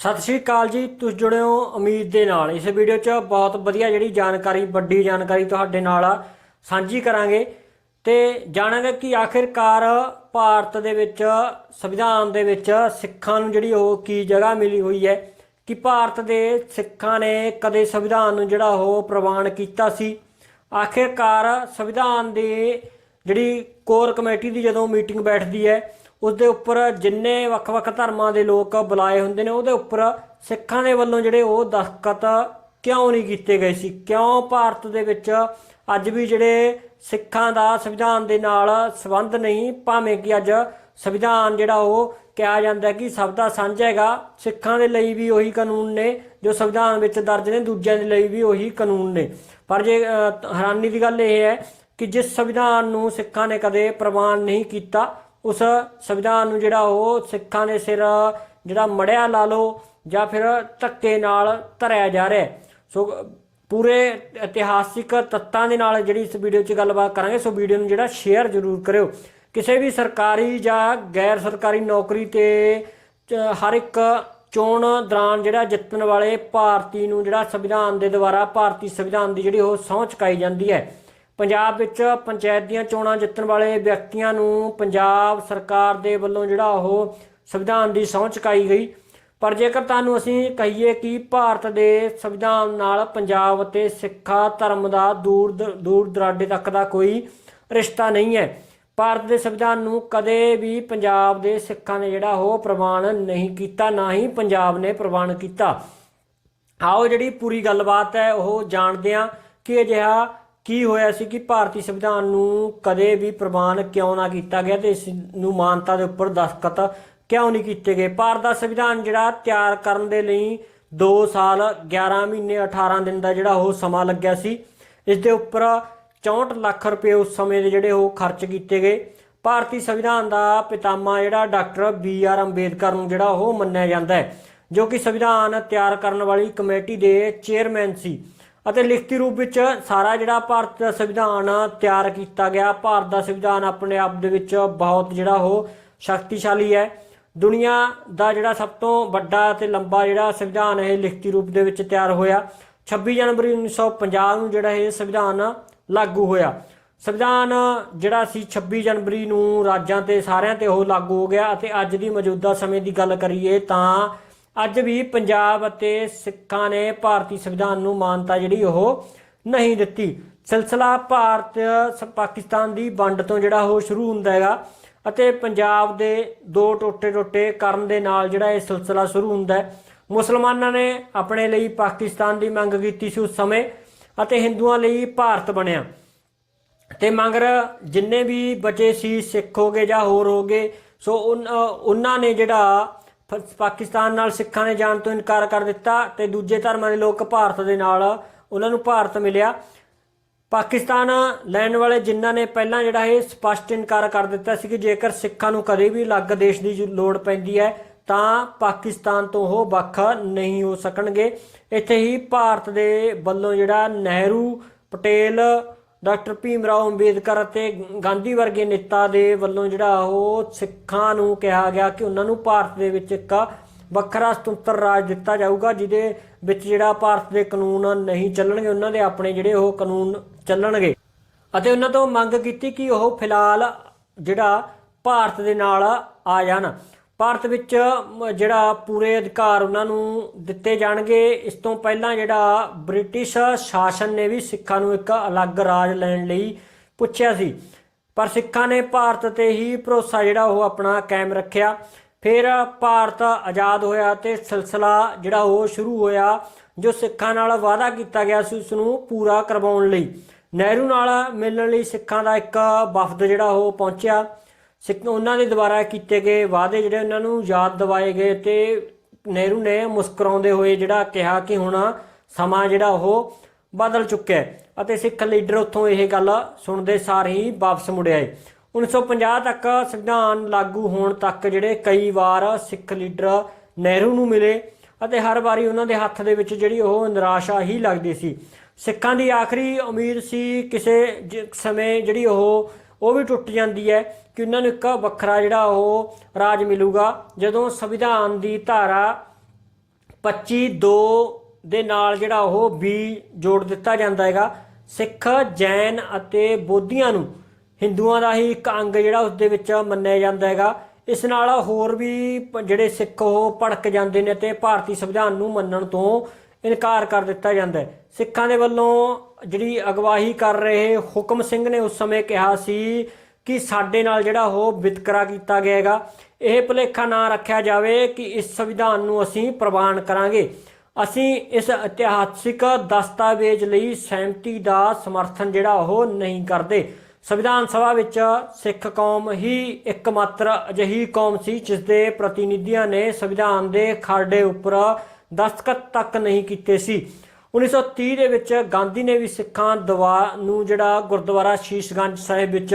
ਸਤਿ ਸ਼੍ਰੀ ਅਕਾਲ ਜੀ, ਤੁਸੀਂ ਜੁੜੇ ਹੋ ਉਮੀਦ ਦੇ ਨਾਲ। ਇਸ ਵੀਡੀਓ 'ਚ ਬਹੁਤ ਵਧੀਆ ਜਿਹੜੀ ਜਾਣਕਾਰੀ, ਵੱਡੀ ਜਾਣਕਾਰੀ ਤੁਹਾਡੇ ਨਾਲ ਸਾਂਝੀ ਕਰਾਂਗੇ। ਤੇ ਜਾਣਾਂਗੇ ਕਿ ਆਖਿਰਕਾਰ ਭਾਰਤ ਦੇ ਵਿੱਚ, ਸੰਵਿਧਾਨ ਦੇ ਵਿੱਚ ਸਿੱਖਾਂ ਨੂੰ ਜਿਹੜੀ ਉਹ ਕੀ ਜਗ੍ਹਾ ਮਿਲੀ ਹੋਈ ਹੈ, ਕਿ ਭਾਰਤ ਦੇ ਸਿੱਖਾਂ ਨੇ ਕਦੇ ਸੰਵਿਧਾਨ ਨੂੰ ਜਿਹੜਾ ਉਹ ਪ੍ਰਵਾਨ ਕੀਤਾ ਸੀ। ਆਖਿਰਕਾਰ ਸੰਵਿਧਾਨ ਦੇ ਜਿਹੜੀ ਕੋਰ ਕਮੇਟੀ ਦੀ ਜਦੋਂ ਮੀਟਿੰਗ ਬੈਠਦੀ ਹੈ ਉਸ ਦੇ ਉੱਪਰ ਜਿੰਨੇ ਵੱਖ-ਵੱਖ ਧਰਮਾਂ ਦੇ ਲੋਕ ਬੁਲਾਏ ਹੁੰਦੇ ਨੇ, ਉਹਦੇ ਉੱਪਰ ਸਿੱਖਾਂ ਦੇ ਵੱਲੋਂ ਜਿਹੜੇ ਉਹ ਦਸਤਖਤ ਕਿਉਂ ਨਹੀਂ ਕੀਤੇ ਗਏ ਸੀ? ਕਿਉਂ ਭਾਰਤ ਦੇ ਵਿੱਚ ਅੱਜ ਵੀ ਜਿਹੜੇ ਸਿੱਖਾਂ ਦਾ ਸੰਵਿਧਾਨ ਦੇ ਨਾਲ ਸੰਬੰਧ ਨਹੀਂ? ਭਾਵੇਂ ਕਿ ਅੱਜ ਸੰਵਿਧਾਨ ਜਿਹੜਾ ਉਹ ਕਿਹਾ ਜਾਂਦਾ ਕਿ ਸਭ ਦਾ ਸਾਂਝਾ ਹੈਗਾ, ਸਿੱਖਾਂ ਦੇ ਲਈ ਵੀ ਉਹੀ ਕਾਨੂੰਨ ਨੇ, ਜੋ ਸੰਵਿਧਾਨ ਵਿੱਚ ਦਰਜ ਨੇ, ਦੂਜਿਆਂ ਦੇ ਲਈ ਵੀ ਉਹੀ ਕਾਨੂੰਨ ਨੇ। ਪਰ ਜੇ ਹੈਰਾਨੀ ਦੀ ਗੱਲ ਇਹ ਹੈ ਕਿ ਜਿਸ ਸੰਵਿਧਾਨ ਨੂੰ ਸਿੱਖਾਂ ਨੇ ਕਦੇ ਪ੍ਰਵਾਨ ਨਹੀਂ ਕੀਤਾ ਉਸ ਸੰਵਿਧਾਨ ਨੂੰ ਜਿਹੜਾ ਉਹ ਸਿੱਖਾਂ ਦੇ ਸਿਰ ਜਿਹੜਾ ਮੜਿਆ ਲਾ ਲਓ ਜਾਂ ਫਿਰ ਧੱਕੇ ਨਾਲ ਧਰਿਆ ਜਾ ਰਿਹਾ ਸੋ ਪੂਰੇ ਇਤਿਹਾਸਿਕ ਤੱਤਾਂ ਦੇ ਨਾਲ ਜਿਹੜੀ ਇਸ ਵੀਡੀਓ 'ਚ ਗੱਲਬਾਤ ਕਰਾਂਗੇ, ਸੋ ਵੀਡੀਓ ਨੂੰ ਜਿਹੜਾ ਸ਼ੇਅਰ ਜ਼ਰੂਰ ਕਰਿਓ। ਕਿਸੇ ਵੀ ਸਰਕਾਰੀ ਜਾਂ ਗੈਰ ਸਰਕਾਰੀ ਨੌਕਰੀ ਤੇ ਚ- ਹਰ ਇੱਕ ਚੋਣ ਦੌਰਾਨ ਜਿਹੜਾ ਜਿੱਤਣ ਵਾਲੇ ਭਾਰਤੀ ਨੂੰ ਜਿਹੜਾ ਸੰਵਿਧਾਨ ਦੇ ਦੁਆਰਾ ਭਾਰਤੀ ਸੰਵਿਧਾਨ ਦੀ ਜਿਹੜੀ ਉਹ ਸਹੁੰ ਚੁਕਾਈ ਜਾਂਦੀ ਹੈ। ਪੰਜਾਬ ਵਿੱਚ ਪੰਚਾਇਤ ਦੀਆਂ ਚੋਣਾਂ ਜਿੱਤਣ ਵਾਲੇ ਵਿਅਕਤੀਆਂ ਨੂੰ ਪੰਜਾਬ ਸਰਕਾਰ ਦੇ ਵੱਲੋਂ ਜਿਹੜਾ ਉਹ ਸੰਵਿਧਾਨ ਦੀ ਸਹੁੰ ਚੁਕਾਈ ਗਈ। ਪਰ ਜੇਕਰ ਤੁਹਾਨੂੰ ਅਸੀਂ ਕਹੀਏ ਕਿ ਭਾਰਤ ਦੇ ਸੰਵਿਧਾਨ ਨਾਲ ਪੰਜਾਬ ਅਤੇ ਸਿੱਖਾ ਧਰਮ ਦਾ ਦੂਰ ਦ- ਦੂਰ ਦਰਾਡੇ ਤੱਕ ਦਾ ਕੋਈ ਰਿਸ਼ਤਾ ਨਹੀਂ ਹੈ। ਭਾਰਤ ਦੇ ਸੰਵਿਧਾਨ ਨੂੰ ਕਦੇ ਵੀ ਪੰਜਾਬ ਦੇ ਸਿੱਖਾਂ ਨੇ ਜਿਹੜਾ ਉਹ ਪ੍ਰਵਾਨ ਨਹੀਂ ਕੀਤਾ, ਨਾ ਹੀ ਪੰਜਾਬ ਨੇ ਪ੍ਰਵਾਨ ਕੀਤਾ। ਆਓ ਜਿਹੜੀ ਪੂਰੀ ਗੱਲਬਾਤ ਹੈ ਉਹ ਜਾਣਦੇ ਹਾਂ ਕਿ ਅਜਿਹਾ ਕੀ ਹੋਇਆ ਸੀ ਕਿ ਭਾਰਤੀ ਸੰਵਿਧਾਨ ਨੂੰ ਕਦੇ ਵੀ ਪ੍ਰਵਾਨ ਕਿਉਂ ਨਾ ਕੀਤਾ ਗਿਆ ਤੇ ਇਸ ਨੂੰ ਮਾਨਤਾ ਦੇ ਉੱਪਰ ਦਸਤਖਤ ਕਿਉਂ ਨਹੀਂ ਕੀਤੇ ਗਏ? ਭਾਰਤ ਦਾ ਸੰਵਿਧਾਨ ਜਿਹੜਾ ਤਿਆਰ ਕਰਨ ਦੇ ਲਈ 2 ਸਾਲ 11 ਮਹੀਨੇ 18 ਦਿਨ ਦਾ ਜਿਹੜਾ ਉਹ ਸਮਾਂ ਲੱਗਿਆ ਸੀ। ਇਸ ਦੇ ਉੱਪਰ 64 ਲੱਖ ਰੁਪਏ ਉਸ ਸਮੇਂ ਦੇ ਜਿਹੜੇ ਉਹ ਖਰਚ ਕੀਤੇ ਗਏ। ਭਾਰਤੀ ਸੰਵਿਧਾਨ ਦਾ ਪਿਤਾਮਾ ਜਿਹੜਾ ਡਾਕਟਰ ਬੀ ਆਰ ਅੰਬੇਦਕਰ ਨੂੰ ਜਿਹੜਾ ਉਹ ਮੰਨਿਆ ਜਾਂਦਾ ਹੈ, ਜੋ ਕਿ ਸੰਵਿਧਾਨ ਤਿਆਰ ਕਰਨ ਵਾਲੀ ਕਮੇਟੀ ਦੇ ਚੇਅਰਮੈਨ ਸੀ। ਅਤੇ ਲਿਖਤੀ ਰੂਪ ਵਿੱਚ ਸਾਰਾ ਜਿਹੜਾ ਭਾਰਤ ਦਾ ਸੰਵਿਧਾਨ ਤਿਆਰ ਕੀਤਾ ਗਿਆ। ਭਾਰਤ ਦਾ ਸੰਵਿਧਾਨ ਆਪਣੇ ਆਪ ਦੇ ਵਿੱਚ ਬਹੁਤ ਜਿਹੜਾ ਉਹ ਸ਼ਕਤੀਸ਼ਾਲੀ ਹੈ। ਦੁਨੀਆ ਦਾ ਜਿਹੜਾ ਸਭ ਤੋਂ ਵੱਡਾ ਤੇ ਲੰਬਾ ਜਿਹੜਾ ਸੰਵਿਧਾਨ ਇਹ ਲਿਖਤੀ ਰੂਪ ਦੇ ਵਿੱਚ ਤਿਆਰ ਹੋਇਆ। 26 ਜਨਵਰੀ 1950 ਨੂੰ ਜਿਹੜਾ ਇਹ ਸੰਵਿਧਾਨ ਲਾਗੂ ਹੋਇਆ। ਸੰਵਿਧਾਨ ਜਿਹੜਾ ਸੀ 26 ਜਨਵਰੀ ਨੂੰ ਰਾਜਾਂ ਤੇ ਸਾਰਿਆਂ ਤੇ ਉਹ ਲਾਗੂ ਹੋ ਗਿਆ ਅਤੇ ਅੱਜ ਦੀ ਮੌਜੂਦਾ ਸਮੇਂ ਦੀ ਗੱਲ ਕਰੀਏ ਤਾਂ ਅੱਜ ਵੀ ਪੰਜਾਬ ਅਤੇ ਸਿੱਖਾਂ ਨੇ ਭਾਰਤੀ ਸੰਵਿਧਾਨ ਨੂੰ ਮਾਨਤਾ ਜਿਹੜੀ ਉਹ ਨਹੀਂ ਦਿੱਤੀ। ਸਿਲਸਿਲਾ ਭਾਰਤ, ਸ- ਪਾਕਿਸਤਾਨ ਦੀ ਵੰਡ ਤੋਂ ਜਿਹੜਾ ਉਹ ਸ਼ੁਰੂ ਹੁੰਦਾ ਹੈਗਾ ਅਤੇ ਪੰਜਾਬ ਦੇ ਦੋ ਟੋਟੇ ਟੋਟੇ ਕਰਨ ਦੇ ਨਾਲ ਜਿਹੜਾ ਇਹ ਸਿਲਸਿਲਾ ਸ਼ੁਰੂ ਹੁੰਦਾ ਹੈ। ਮੁਸਲਮਾਨਾਂ ਨੇ ਆਪਣੇ ਲਈ ਪਾਕਿਸਤਾਨ ਦੀ ਮੰਗ ਕੀਤੀ ਸੀ ਉਸ ਸਮੇਂ ਅਤੇ ਹਿੰਦੂਆਂ ਲਈ ਭਾਰਤ ਬਣਿਆ। ਤੇ ਮਗਰ ਜਿੰਨੇ ਵੀ ਬਚੇ ਸੀ, ਸਿੱਖ ਹੋਗੇ ਜਾਂ ਹੋਰ ਹੋਗੇ ਸੋ ਉਨ- ਉਹਨਾਂ ਨੇ ਜਿਹੜਾ ਫ- ਪਾਕਿਸਤਾਨ ਨਾਲ ਸਿੱਖਾਂ ਨੇ ਜਾਣ ਤੋਂ ਇਨਕਾਰ ਕਰ ਦਿੱਤਾ ਤੇ ਦੂਜੇ ਧਰਮਾਂ ਦੇ ਲੋਕ ਭਾਰਤ ਦੇ ਨਾਲ ਉਹਨਾਂ ਨੂੰ ਭਾਰਤ ਮਿਲਿਆ। ਪਾਕਿਸਤਾਨ ਲੈਣ ਵਾਲੇ ਜਿਨ੍ਹਾਂ ਨੇ ਪਹਿਲਾਂ ਜਿਹੜਾ ਇਹ ਸਪਸ਼ਟ ਇਨਕਾਰ ਕਰ ਦਿੱਤਾ ਸੀ ਕਿ ਜੇਕਰ ਸਿੱਖਾਂ ਨੂੰ ਕਦੇ ਵੀ ਅਲੱਗ ਦੇਸ਼ ਦੀ ਜੋ ਲੋੜ ਪੈਂਦੀ ਹੈ, ਤਾਂ ਪਾਕਿਸਤਾਨ ਤੋਂ ਉਹ ਵੱਖ ਨਹੀਂ ਹੋ ਸਕਣਗੇ। ਇੱਥੇ ਹੀ ਭਾਰਤ ਦੇ ਵੱਲੋਂ ਜਿਹੜਾ ਨਹਿਰੂ, ਪਟੇਲ ਡਾਕਟਰ ਭੀਮ ਰਾਓ ਅੰਬੇਦਕਰ ਅਤੇ ਗਾਂਧੀ ਵਰਗੇ ਨੇਤਾ ਦੇ ਵੱਲੋਂ ਜਿਹੜਾ ਉਹ ਸਿੱਖਾਂ ਨੂੰ ਕਿਹਾ ਗਿਆ ਕਿ ਉਹਨਾਂ ਨੂੰ ਭਾਰਤ ਦੇ ਵਿੱਚ ਇੱਕ ਵੱਖਰਾ ਸੁਤੰਤਰ ਰਾਜ ਦਿੱਤਾ ਜਾਊਗਾ, ਜਿਹਦੇ ਵਿੱਚ ਜਿਹੜਾ ਭਾਰਤ ਦੇ ਕਾਨੂੰਨ ਨਹੀਂ ਚੱਲਣਗੇ, ਉਹਨਾਂ ਦੇ ਆਪਣੇ ਜਿਹੜੇ ਉਹ ਕਾਨੂੰਨ ਚੱਲਣਗੇ। ਅਤੇ ਉਹਨਾਂ ਤੋਂ ਮੰਗ ਕੀਤੀ ਕਿ ਉਹ ਫਿਲਹਾਲ ਜਿਹੜਾ ਭਾਰਤ ਦੇ ਨਾਲ ਆ ਜਾਣ। ਭਾਰਤ ਵਿੱਚ ਮ- ਜਿਹੜਾ ਪੂਰੇ ਅਧਿਕਾਰ ਉਹਨਾਂ ਨੂੰ ਦਿੱਤੇ ਜਾਣਗੇ, ਇਸ ਤੋਂ ਪਹਿਲਾਂ ਜਿਹੜਾ ਬ੍ਰਿਟਿਸ਼ ਸ਼ਾਸਨ ਨੇ ਵੀ ਸਿੱਖਾਂ ਨੂੰ ਇੱਕ ਅਲੱਗ ਰਾਜ ਲੈਣ ਲਈ ਪੁੱਛਿਆ ਸੀ। ਪਰ ਸਿੱਖਾਂ ਨੇ ਭਾਰਤ ਤੇ ਹੀ ਭਰੋਸਾ ਜਿਹੜਾ ਉਹ ਆਪਣਾ ਕਾਇਮ ਰੱਖਿਆ। ਫਿਰ ਭਾਰਤ ਆਜ਼ਾਦ ਹੋਇਆ ਤੇ ਸਿਲਸਿਲਾ ਜਿਹੜਾ ਉਹ ਸ਼ੁਰੂ ਹੋਇਆ, ਜੋ ਸਿੱਖਾਂ ਨਾਲ ਵਾਅਦਾ ਕੀਤਾ ਗਿਆ ਸੀ ਉਸ ਨੂੰ ਪੂਰਾ ਕਰਵਾਉਣ ਲਈ। ਨਹਿਰੂ ਨਾਲ ਮਿਲਣ ਲਈ ਸਿੱਖਾਂ ਦਾ ਇੱਕ ਵਫਦ ਜਿਹੜਾ ਉਹ ਪਹੁੰਚਿਆ। ਸਿੱਖ ਉਹਨਾਂ ਦੇ ਦੁਆਰਾ ਕੀਤੇ ਗਏ ਵਾਅਦੇ ਜਿਹੜੇ ਉਹਨਾਂ ਨੂੰ ਯਾਦ ਦਿਵਾਏ ਗਏ ਤੇ ਨਹਿਰੂ ਨੇ ਮੁਸਕਰਾਉਂਦੇ ਹੋਏ ਜਿਹੜਾ ਕਿਹਾ ਕਿ ਹੁਣ ਸਮਾਂ ਜਿਹੜਾ ਉਹ ਬਦਲ ਚੁੱਕਿਆ ਅਤੇ ਸਿੱਖ ਲੀਡਰ ਉੱਥੋਂ ਇਹ ਗੱਲ ਸੁਣਦੇ ਸਾਰ ਹੀ ਵਾਪਸ ਮੁੜ ਆਏ 1950 ਤੱਕ ਸੰਵਿਧਾਨ ਲਾਗੂ ਹੋਣ ਤੱਕ ਜਿਹੜੇ ਕਈ ਵਾਰ ਸਿੱਖ ਲੀਡਰ ਨਹਿਰੂ ਨੂੰ ਮਿਲੇ ਅਤੇ ਹਰ ਵਾਰੀ ਉਹਨਾਂ ਦੇ ਹੱਥ ਦੇ ਵਿੱਚ ਜਿਹੜੀ ਉਹ ਨਿਰਾਸ਼ਾ ਹੀ ਲੱਗਦੀ ਸੀ। ਸਿੱਖਾਂ ਦੀ ਆਖਰੀ ਉਮੀਦ ਸੀ ਕਿਸੇ ਜ- ਸਮੇਂ ਜਿਹੜੀ ਉਹ ਉਹ ਵੀ ਟੁੱਟ ਜਾਂਦੀ ਹੈ ਕਿ ਉਹਨਾਂ ਨੂੰ ਇੱਕ ਵੱਖਰਾ ਜਿਹੜਾ ਉਹ ਰਾਜ ਮਿਲੂਗਾ। ਜਦੋਂ ਸੰਵਿਧਾਨ ਦੀ ਧਾਰਾ 25 2 ਦੇ ਨਾਲ ਜਿਹੜਾ ਉਹ ਵੀ ਜੋੜ ਦਿੱਤਾ ਜਾਂਦਾ ਹੈਗਾ, ਸਿੱਖ, ਜੈਨ ਅਤੇ ਬੋਧੀਆਂ ਨੂੰ ਹਿੰਦੂਆਂ ਦਾ ਹੀ ਇੱਕ ਅੰਗ ਜਿਹੜਾ ਉਸ ਦੇ ਵਿੱਚ ਮੰਨਿਆ ਜਾਂਦਾ ਹੈਗਾ। ਇਸ ਨਾਲ ਹੋਰ ਵੀ ਪ- ਜਿਹੜੇ ਸਿੱਖ ਉਹ ਭੜਕ ਜਾਂਦੇ ਨੇ ਤੇ ਭਾਰਤੀ ਸੰਵਿਧਾਨ ਨੂੰ ਮੰਨਣ ਤੋਂ ਇਨਕਾਰ ਕਰ ਦਿੱਤਾ ਜਾਂਦਾ ਹੈ। ਸਿੱਖਾਂ ਦੇ ਵੱਲੋਂ ਜਿਹੜੀ ਅਗਵਾਈ ਕਰ ਰਹੇ ਹੁਕਮ ਸਿੰਘ ਨੇ ਉਸ ਸਮੇਂ ਕਿਹਾ ਸੀ ਕਿ ਸਾਡੇ ਨਾਲ ਜਿਹੜਾ ਉਹ ਵਿਤਕਰਾ ਕੀਤਾ ਗਿਆ ਹੈਗਾ। ਇਹ ਭੁਲੇਖਾ ਨਾ ਰੱਖਿਆ ਜਾਵੇ ਕਿ ਇਸ ਸੰਵਿਧਾਨ ਨੂੰ ਅਸੀਂ ਪ੍ਰਵਾਨ ਕਰਾਂਗੇ। ਅਸੀਂ ਇਸ ਇਤਿਹਾਸਿਕ ਦਸਤਾਵੇਜ਼ ਲਈ ਸਹਿਮਤੀ ਦਾ ਸਮਰਥਨ ਜਿਹੜਾ ਉਹ ਨਹੀਂ ਕਰਦੇ। ਸੰਵਿਧਾਨ ਸਭਾ ਵਿੱਚ ਸਿੱਖ ਕੌਮ ਹੀ ਇੱਕਮਾਤਰ ਅਜਿਹੀ ਕੌਮ ਸੀ ਜਿਸ ਦੇ ਪ੍ਰਤੀਨਿਧੀਆਂ ਨੇ ਸੰਵਿਧਾਨ ਦੇ ਖਰੜੇ ਉੱਪਰ ਦਸਤਖਤ ਤੱਕ ਨਹੀਂ ਕੀਤੇ ਸੀ। 1930 ਦੇ ਵਿੱਚ ਗਾਂਧੀ ਨੇ ਵੀ ਸਿੱਖਾਂ ਦਵਾ, ਨੂੰ ਜਿਹੜਾ ਗੁਰਦੁਆਰਾ ਸ਼ੀਸ਼ਗੰਜ ਸਾਹਿਬ ਵਿੱਚ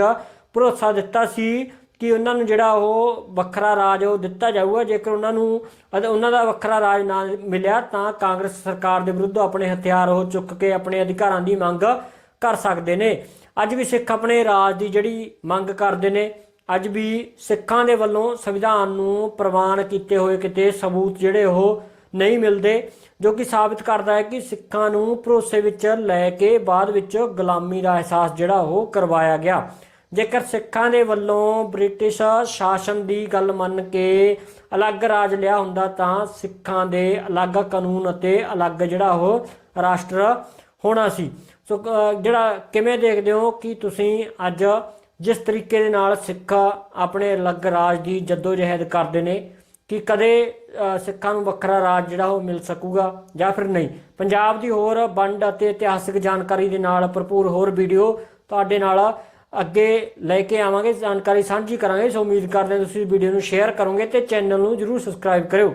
ਭਰੋਸਾ ਦਿੱਤਾ ਸੀ ਕਿ ਉਹਨਾਂ ਨੂੰ ਜਿਹੜਾ ਉਹ ਵੱਖਰਾ ਰਾਜ ਉਹ ਦਿੱਤਾ ਜਾਊਗਾ। ਜੇਕਰ ਉਹਨਾਂ ਨੂੰ ਅਤੇ ਉਹਨਾਂ ਦਾ ਵੱਖਰਾ ਰਾਜ ਨਾ ਮਿਲਿਆ ਤਾਂ ਕਾਂਗਰਸ ਸਰਕਾਰ ਦੇ ਵਿਰੁੱਧ ਆਪਣੇ ਹਥਿਆਰ ਉਹ ਚੁੱਕ ਕੇ ਆਪਣੇ ਅਧਿਕਾਰਾਂ ਦੀ ਮੰਗ ਕਰ ਸਕਦੇ ਨੇ। ਅੱਜ ਵੀ ਸਿੱਖ ਆਪਣੇ ਰਾਜ ਦੀ ਜਿਹੜੀ ਮੰਗ ਕਰਦੇ ਨੇ, ਅੱਜ ਵੀ ਸਿੱਖਾਂ ਦੇ ਵੱਲੋਂ ਸੰਵਿਧਾਨ ਨੂੰ ਪ੍ਰਵਾਨ ਕੀਤੇ ਹੋਏ ਕਿਤੇ ਸਬੂਤ ਜਿਹੜੇ ਉਹ ਨਹੀਂ ਮਿਲਦੇ, ਜੋ ਕਿ ਸਾਬਿਤ ਕਰਦਾ ਹੈ ਕਿ ਸਿੱਖਾਂ ਨੂੰ ਭਰੋਸੇ ਵਿੱਚ ਲੈ ਕੇ ਬਾਅਦ ਵਿੱਚ ਗੁਲਾਮੀ ਦਾ ਅਹਿਸਾਸ ਜਿਹੜਾ ਉਹ ਕਰਵਾਇਆ ਗਿਆ। ਜੇਕਰ ਸਿੱਖਾਂ ਦੇ ਵੱਲੋਂ ਬ੍ਰਿਟਿਸ਼ ਸ਼ਾਸਨ ਦੀ ਗੱਲ ਮੰਨ ਕੇ ਅਲੱਗ ਰਾਜ ਲਿਆ ਹੁੰਦਾ ਤਾਂ ਸਿੱਖਾਂ ਦੇ ਅਲੱਗ ਕਾਨੂੰਨ ਅਤੇ ਅਲੱਗ ਜਿਹੜਾ ਉਹ ਰਾਸ਼ਟਰ ਹੋਣਾ ਸੀ। ਸੋ ਜਿਹੜਾ ਕਿਵੇਂ ਦੇਖਦੇ ਹੋ ਕਿ ਤੁਸੀਂ ਅੱਜ ਜਿਸ ਤਰੀਕੇ ਦੇ ਨਾਲ ਸਿੱਖ ਆਪਣੇ ਅਲੱਗ ਰਾਜ ਦੀ ਜਦੋਜਹਿਦ ਕਰਦੇ ਨੇ ਕਿ ਕਦੇ ਸਿੱਖਾਂ ਨੂੰ ਵੱਖਰਾ ਰਾਜ ਜਿਹੜਾ ਉਹ ਮਿਲ ਸਕੂਗਾ ਜਾਂ ਫਿਰ ਨਹੀਂ। ਪੰਜਾਬ ਦੀ ਹੋਰ ਵੰਡ ਅਤੇ ਇਤਿਹਾਸਿਕ ਜਾਣਕਾਰੀ ਦੇ ਨਾਲ ਭਰਪੂਰ ਹੋਰ ਵੀਡੀਓ ਤੁਹਾਡੇ ਨਾਲ ਅੱਗੇ ਲੈ ਕੇ ਆਵਾਂਗੇ। ਜਾਣਕਾਰੀ ਸਾਂਝੀ ਕਰਾਂਗੇ। ਸੋ ਉਮੀਦ ਕਰਦੇ ਹਾਂ ਤੁਸੀਂ ਵੀਡੀਓ ਨੂੰ ਸ਼ੇਅਰ ਕਰੋਗੇ ਤੇ ਚੈਨਲ ਨੂੰ ਜਰੂਰ ਸਬਸਕ੍ਰਾਈਬ ਕਰਿਓ।